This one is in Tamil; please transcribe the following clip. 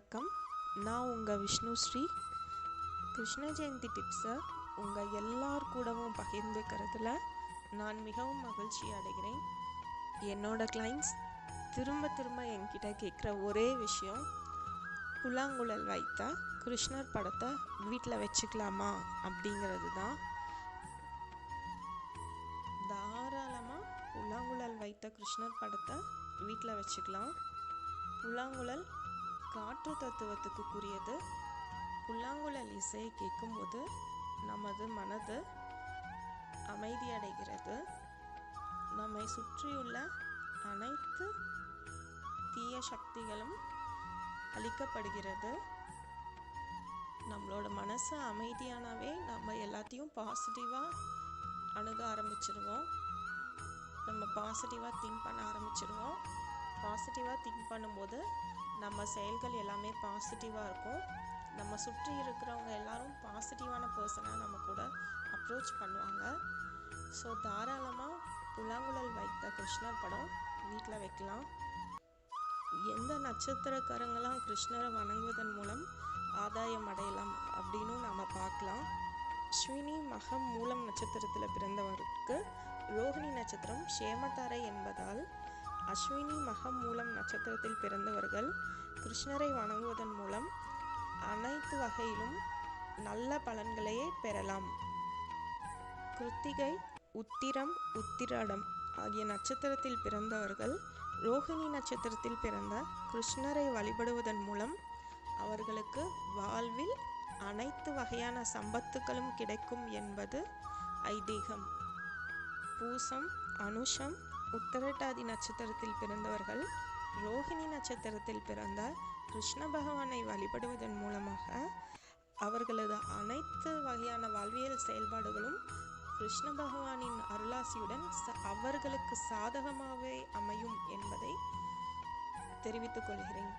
வணக்கம். நான் உங்கள் விஷ்ணு ஸ்ரீ. கிருஷ்ண ஜெயந்தி டிப்ஸை உங்கள் எல்லார் கூடவும் பகிர்ந்துக்கிறதுல நான் மிகவும் மகிழ்ச்சி அடைகிறேன். என்னோட கிளைண்ட்ஸ் திரும்ப திரும்ப என்கிட்ட கேட்குற ஒரே விஷயம் புல்லாங்குழல் வைத்த கிருஷ்ணர் படத்தை வீட்டில் வச்சுக்கலாமா அப்படிங்கிறது தான் தாராளமாக புல்லாங்குழல் வைத்த கிருஷ்ணர் படத்தை வீட்டில் வச்சுக்கலாம். புல்லாங்குழல் காற்று தத்துவத்துக்குரியது. புல்லாங்குழல் இசையை கேட்கும்போது நமது மனது அமைதியடைகிறது. நம்மை சுற்றியுள்ள அனைத்து தீய சக்திகளும் அழிக்கப்படுகிறது. நம்மளோட மனசு அமைதியானாவே நம்ம எல்லாத்தையும் பாசிட்டிவாக அணுக ஆரம்பிச்சிருவோம். நம்ம பாசிட்டிவாக திங்க் பண்ண ஆரம்பிச்சிருவோம். பாசிட்டிவாக திங்க் பண்ணும்போது நம்ம செயல்கள் எல்லாமே பாசிட்டிவாக இருக்கும். நம்ம சுற்றி இருக்கிறவங்க எல்லாரும் பாசிட்டிவான பர்சனாக நம்ம கூட அப்ரோச் பண்ணுவாங்க. ஸோ தாராளமாக புல்லாங்குழல் வைத்த கிருஷ்ணர் படம் வீட்டில் வைக்கலாம். எந்த நட்சத்திரக்காரங்களாம் கிருஷ்ணரை வணங்குவதன் மூலம் ஆதாயம் அடையலாம் அப்படின்னு நம்ம பார்க்கலாம். அஸ்வினி மகம் மூலம் நட்சத்திரத்தில் பிறந்தவருக்கு ரோஹிணி நட்சத்திரம் ஷேமதாரை என்பதால் அஸ்வினி மகம் மூலம் நட்சத்திரத்தில் பிறந்தவர்கள் கிருஷ்ணரை வணங்குவதன் மூலம் அனைத்து வகையிலும் நல்ல பலன்களையே பெறலாம். கிருத்திகை உத்திரம் உத்திராடம் ஆகிய நட்சத்திரத்தில் பிறந்தவர்கள் ரோஹிணி நட்சத்திரத்தில் பிறந்த கிருஷ்ணரை வழிபடுவதன் மூலம் அவர்களுக்கு வாழ்வில் அனைத்து வகையான சம்பத்துகளும் கிடைக்கும் என்பது ஐதீகம். பூசம் அனுஷம் உத்தரட்டாதி நட்சத்திரத்தில் பிறந்தவர்கள் ரோஹிணி நட்சத்திரத்தில் பிறந்த கிருஷ்ண பகவானை வழிபடுவதன் மூலமாக அவர்களது அனைத்து வகையான வாழ்வியல் செயல்பாடுகளும் கிருஷ்ண பகவானின் அருளாசியுடன் அவர்களுக்கு சாதகமாகவே அமையும் என்பதை தெரிவித்துக் கொள்கிறேன்.